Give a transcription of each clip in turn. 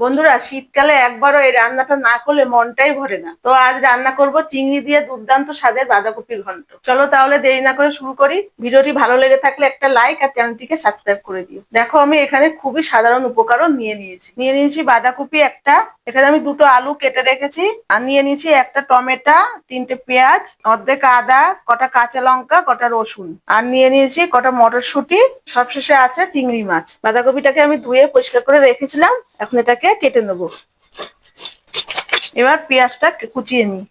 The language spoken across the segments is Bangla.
বন্ধুরা, শীতকালে একবারও এই রান্নাটা না করলে মনটাই ভরে না। তো আজ রান্না করব চিংড়ি দিয়ে দুর্দান্ত স্বাদের বাঁধাকপি ঘন্ট। চলো তাহলে দেরি না করে শুরু করি। ভিডিওটি ভালো লেগে থাকলে একটা লাইক আর চ্যানেলটিকে সাবস্ক্রাইব করে দিও। দেখো, আমি এখানে খুবই সাধারণ উপকরণ নিয়ে নিয়েছি। নিয়ে নিয়েছি বাঁধাকপি একটা এখানে আমি দুটো আলু কেটে রেখেছি। আর নিয়ে নিয়েছি একটা টমেটো, তিনটে পেঁয়াজ, অর্ধেক আদা, কটা কাঁচা লঙ্কা, কটা রসুন। আর নিয়ে নিয়েছি কটা মটরশুঁটি, সবশেষে আছে চিংড়ি মাছ। বাঁধাকপিটাকে আমি ধুয়ে পরিষ্কার করে রেখেছিলাম, এখন এটাকে কেটে নেব। এবার পেঁয়াজটা কুচিয়ে নিই।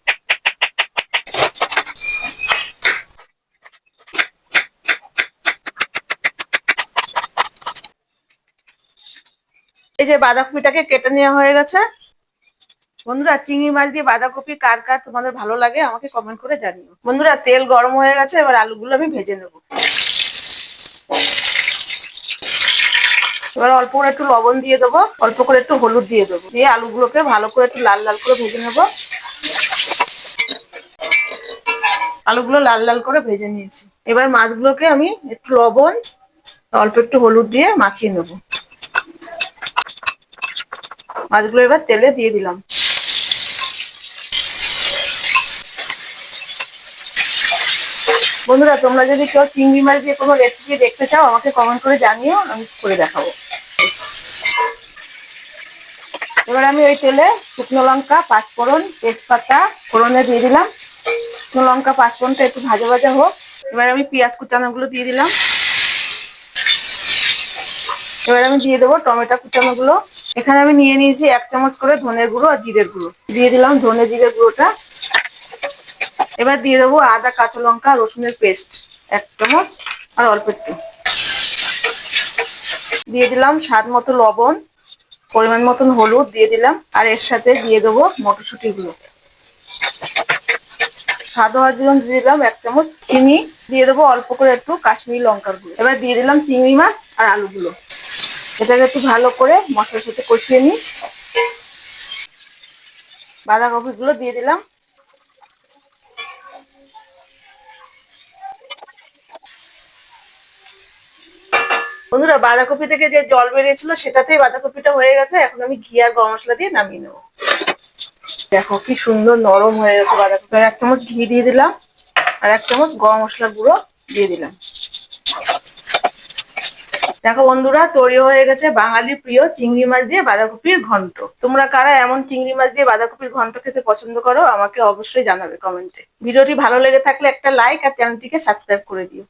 এই যে বাঁধাকপিটাকে কেটে নেওয়া হয়ে গেছে। বন্ধুরা, চিংড়ি মাছ দিয়ে বাঁধাকপি কার কার তোমাদের ভালো লাগে আমাকে কমেন্ট করে জানিও। বন্ধুরা, তেল গরম হয়ে গেছে, এবার আলুগুলো আমি ভেজে নেব। এবার অল্প করে একটু লবণ দিয়ে দেবো, অল্প করে একটু হলুদ দিয়ে দেবো। দিয়ে আলুগুলোকে ভালো করে একটু লাল লাল করে ভেজে নেব। আলুগুলো লাল লাল করে ভেজে নিয়েছি। এবার মাছগুলোকে আমি একটু লবণ, অল্প একটু হলুদ দিয়ে মাখিয়ে নেব। মাছগুলো এবার তেলে দিয়ে দিলাম। বন্ধুরা, তোমরা যদি কেউ চিংড়ি মাছ দিয়ে কোনো রেসিপি দেখতে চাও, আমাকে কমেন্ট করে জানিও, আমি করে দেখাবো। এবার আমি ওই তেলে শুকনো লঙ্কা, পাঁচফোড়ন, তেজপাতা, ফোড়নে দিয়ে দিলাম। শুকনো লঙ্কা, পাঁচফোড়নটা একটু ভাজা ভাজা হোক। এবার আমি পেঁয়াজ কুচানোগুলো দিয়ে দিলাম। এবার আমি দিয়ে দেবো টমেটো কুচানোগুলো। এখানে আমি নিয়ে নিয়েছি এক চামচ করে ধনের গুঁড়ো আর জিরের গুঁড়ো। দিয়ে দিলাম ধনে জিরের গুঁড়োটা। এবার দিয়ে দেবো আদা, কাঁচা লঙ্কা, রসুনের পেস্ট। এক চামচ আর অল্প একটু। দিয়ে দিলাম স্বাদ মতো লবণ, পরিমাণ মতন হলুদ দিয়ে দিলাম, আর এর সাথে দিয়ে দেবো মটরশুঁটি গুলো স্বাদ হওয়ার জন্য দিয়ে দিলাম এক চামচ চিনি। দিয়ে দেবো অল্প করে একটু কাশ্মীরি লঙ্কার গুঁড়ো। এবার দিয়ে দিলাম চিংড়ি মাছ আর আলুগুলো। এটাকে একটু ভালো করে মশলার সাথে কষিয়ে নিই। বাঁধাকপি গুলো দিয়ে দিলাম। বন্ধুরা, বাঁধাকপি থেকে যে জল বেরিয়েছিল, সেটাতেই বাঁধাকপিটা হয়ে গেছে। এখন আমি ঘি আর গরম মশলা দিয়ে নামিয়ে নেব। দেখো কি সুন্দর নরম হয়ে গেছে বাঁধাকপি। আর এক চামচ ঘি দিয়ে দিলাম। আর এক চামচ গরম মশলার গুঁড়ো দিয়ে দিলাম। দেখো বন্ধুরা, তৈরি হয়ে গেছে বাঙালির প্রিয় চিংড়ি মাছ দিয়ে বাঁধাকপির ঘন্ট। তোমরা কারা এমন চিংড়ি মাছ দিয়ে বাঁধাকপির ঘন্ট খেতে পছন্দ করো, আমাকে অবশ্যই জানাবে কমেন্টে। ভিডিওটি ভালো লেগে থাকলে একটা লাইক আর চ্যানেলটিকে সাবস্ক্রাইব করে দিও।